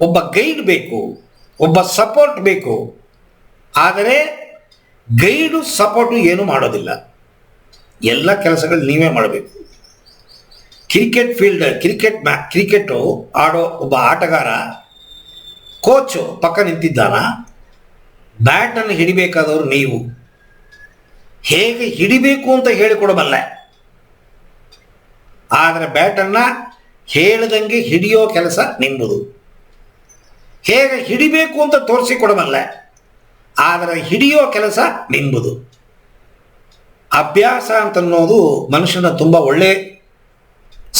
ಒಬ್ಬ ಗೈಡ್ ಬೇಕು, ಒಬ್ಬ ಸಪೋರ್ಟ್ ಬೇಕು. ಆದರೆ ಗೈಡು, ಸಪೋರ್ಟು ಏನು ಮಾಡೋದಿಲ್ಲ. ಎಲ್ಲ ಕೆಲಸಗಳು ನೀವೇ ಮಾಡಬೇಕು. ಕ್ರಿಕೆಟ್ ಫೀಲ್ಡ್, ಕ್ರಿಕೆಟ್ ಮ್ಯಾ, ಕ್ರಿಕೆಟು ಆಡೋ ಒಬ್ಬ ಆಟಗಾರ, ಕೋಚು ಪಕ್ಕ ನಿಂತಿದ್ದಾನ? ಬ್ಯಾಟನ್ನು ಹಿಡಿಬೇಕಾದವರು ನೀವು. ಹೇಗೆ ಹಿಡಿಬೇಕು ಅಂತ ಹೇಳಿಕೊಡಬಲ್ಲ. ಆದರೆ ಬ್ಯಾಟನ್ನು ಹೇಳ್ದಂಗೆ ಹಿಡಿಯೋ ಕೆಲಸ ನಿಂಬುದು ಹೇಗೆ ಹಿಡಿಬೇಕು ಅಂತ ತೋರಿಸಿಕೊಡಬಲ್ಲ. ಆದರೆ ಹಿಡಿಯೋ ಕೆಲಸ ನಿಂಬುದು. ಅಭ್ಯಾಸ ಅಂತನ್ನೋದು ಮನುಷ್ಯನ ತುಂಬ ಒಳ್ಳೆ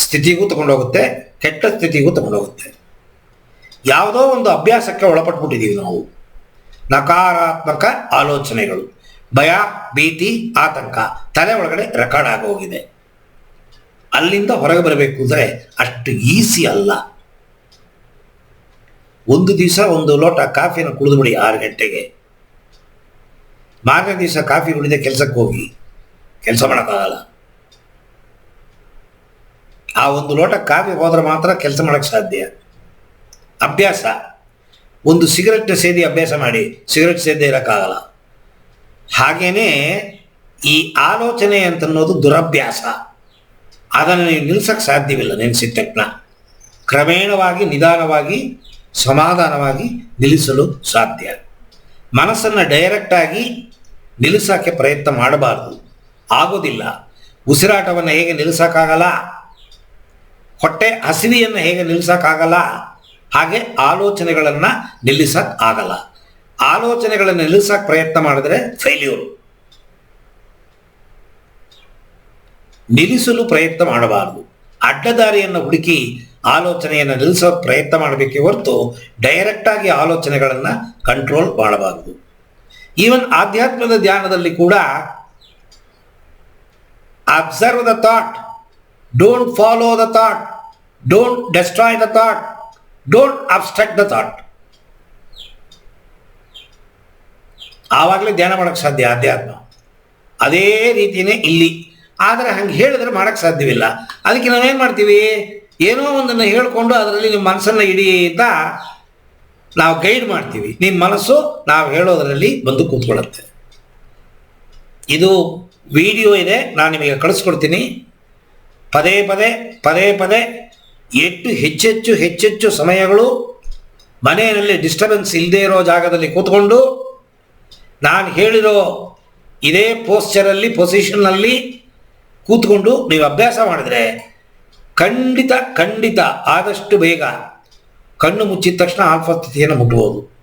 ಸ್ಥಿತಿಗೂ ತಗೊಂಡೋಗುತ್ತೆ, ಕೆಟ್ಟ ಸ್ಥಿತಿಗೂ ತಗೊಂಡೋಗುತ್ತೆ. ಯಾವುದೋ ಒಂದು ಅಭ್ಯಾಸಕ್ಕೆ ಒಳಪಟ್ಬಿಟ್ಟಿದ್ದೀವಿ ನಾವು. ನಕಾರಾತ್ಮಕ ಆಲೋಚನೆಗಳು, ಭಯ, ಭೀತಿ, ಆತಂಕ ತಲೆ ಒಳಗಡೆ ರೆಕಾರ್ಡ್ ಆಗೋಗಿದೆ. ಅಲ್ಲಿಂದ ಹೊರಗೆ ಬರಬೇಕು ಅಂದರೆ ಅಷ್ಟು ಈಸಿ ಅಲ್ಲ. ಒಂದು ದಿವಸ ಒಂದು ಲೋಟ ಕಾಫಿನ ಕುಡಿದ್ಬಿಡಿ ಆರು ಗಂಟೆಗೆ. ಮಾರನೇ ದಿವಸ ಕಾಫಿ ಕುಡಿದೆ ಕೆಲಸಕ್ಕೆ ಹೋಗಿ. ಕೆಲಸ ಮಾಡೋಕ್ಕಾಗಲ್ಲ. ಆ ಒಂದು ಲೋಟ ಕಾಫಿ ಹೋದ್ರೆ ಮಾತ್ರ ಕೆಲಸ ಮಾಡೋಕ್ಕೆ ಸಾಧ್ಯ. ಅಭ್ಯಾಸ. ಒಂದು ಸಿಗರೆಟ್ ಸೇದಿ ಅಭ್ಯಾಸ ಮಾಡಿ, ಸಿಗರೆಟ್ ಸೇದೇ ಇರೋಕ್ಕಾಗಲ್ಲ. ಹಾಗೇನೆ ಈ ಆಲೋಚನೆ ಅಂತನ್ನೋದು ದುರಭ್ಯಾಸ. ಅದನ್ನು ನೀವು ನಿಲ್ಸಕ್ಕೆ ಸಾಧ್ಯವಿಲ್ಲ ನೆನೆಸಿದ ತಕ್ಷಣ. ಕ್ರಮೇಣವಾಗಿ ನಿಧಾನವಾಗಿ ಸಮಾಧಾನವಾಗಿ ನಿಲ್ಲಿಸಲು ಸಾಧ್ಯ. ಮನಸ್ಸನ್ನು ಡೈರೆಕ್ಟಾಗಿ ನಿಲ್ಲಿಸೋಕ್ಕೆ ಪ್ರಯತ್ನ ಮಾಡಬಾರ್ದು. ಆಗೋದಿಲ್ಲ. ಉಸಿರಾಟವನ್ನು ಹೇಗೆ ನಿಲ್ಲಿಸೋಕ್ಕಾಗಲ್ಲ? ಹೊಟ್ಟೆ ಹಸಿವಿಯನ್ನು ಹೇಗೆ ನಿಲ್ಲಿಸೋಕ್ಕಾಗಲ್ಲ? ಹಾಗೆ ಆಲೋಚನೆಗಳನ್ನು ನಿಲ್ಲಿಸಕ್ಕೆ ಆಗಲ್ಲ. ಆಲೋಚನೆಗಳನ್ನು ನಿಲ್ಲಿಸಕ್ಕೆ ಪ್ರಯತ್ನ ಮಾಡಿದ್ರೆ ಫೇಲ್ಯೂರ್ ನಿಲ್ಲಿಸಲು ಪ್ರಯತ್ನ ಮಾಡಬಾರದು. ಅಡ್ಡದಾರಿಯನ್ನು ಹುಡುಕಿ ಆಲೋಚನೆಯನ್ನು ನಿಲ್ಲಿಸೋ ಪ್ರಯತ್ನ ಮಾಡಬೇಕೇ ಹೊರತು ಡೈರೆಕ್ಟಾಗಿ ಆಲೋಚನೆಗಳನ್ನು ಕಂಟ್ರೋಲ್ ಮಾಡಬಾರದು. ಈವನ್ ಆಧ್ಯಾತ್ಮದ ಧ್ಯಾನದಲ್ಲಿ ಕೂಡ observe the thought don't follow the thought don't destroy the thought don't abstract the thought ಆವಾಗಲೇ ಧ್ಯಾನ ಮಾಡೋಕ್ಕೆ ಸಾಧ್ಯ ಆಧ್ಯಾತ್ಮ. ಅದೇ ರೀತಿಯೇ ಇಲ್ಲಿ. ಆದರೆ ಹಂಗೆ ಹೇಳಿದ್ರೆ ಮಾಡೋಕ್ಕೆ ಸಾಧ್ಯವಿಲ್ಲ. ಅದಕ್ಕೆ ನಾವೇನು ಮಾಡ್ತೀವಿ? ಏನೋ ಒಂದನ್ನು ಹೇಳಿಕೊಂಡು ಅದರಲ್ಲಿ ನಿಮ್ಮ ಮನಸ್ಸನ್ನು ಹಿಡಿಯುತ್ತ ನಾವು ಗೈಡ್ ಮಾಡ್ತೀವಿ. ನಿಮ್ಮ ಮನಸ್ಸು ನಾವು ಹೇಳೋದರಲ್ಲಿ ಬಂದು ಕೂತ್ಕೊಳ್ಳುತ್ತೆ. ಇದು ವಿಡಿಯೋ ಇದೆ, ನಾನು ನಿಮಗೆ ಕಳಿಸ್ಕೊಡ್ತೀನಿ. ಪದೇ ಪದೇ ಪದೇ ಪದೇ ಎಷ್ಟು ಹೆಚ್ಚೆಚ್ಚು ಹೆಚ್ಚೆಚ್ಚು ಸಮಯಗಳು ಮನೆಯಲ್ಲಿ ಡಿಸ್ಟರ್ಬೆನ್ಸ್ ಇಲ್ಲದೆ ಇರೋ ಜಾಗದಲ್ಲಿ ಕೂತ್ಕೊಂಡು ನಾನು ಹೇಳಿರೋ ಇದೇ ಪೋಸ್ಚರಲ್ಲಿ ಪೊಸಿಷನ್ನಲ್ಲಿ ಕೂತ್ಕೊಂಡು ನೀವು ಅಭ್ಯಾಸ ಮಾಡಿದ್ರೆ ಖಂಡಿತ ಖಂಡಿತ ಆದಷ್ಟು ಬೇಗ ಕಣ್ಣು ಮುಚ್ಚಿದ ತಕ್ಷಣ ಆಲ್ಫಾ ಮುಟ್ಟಬಹುದು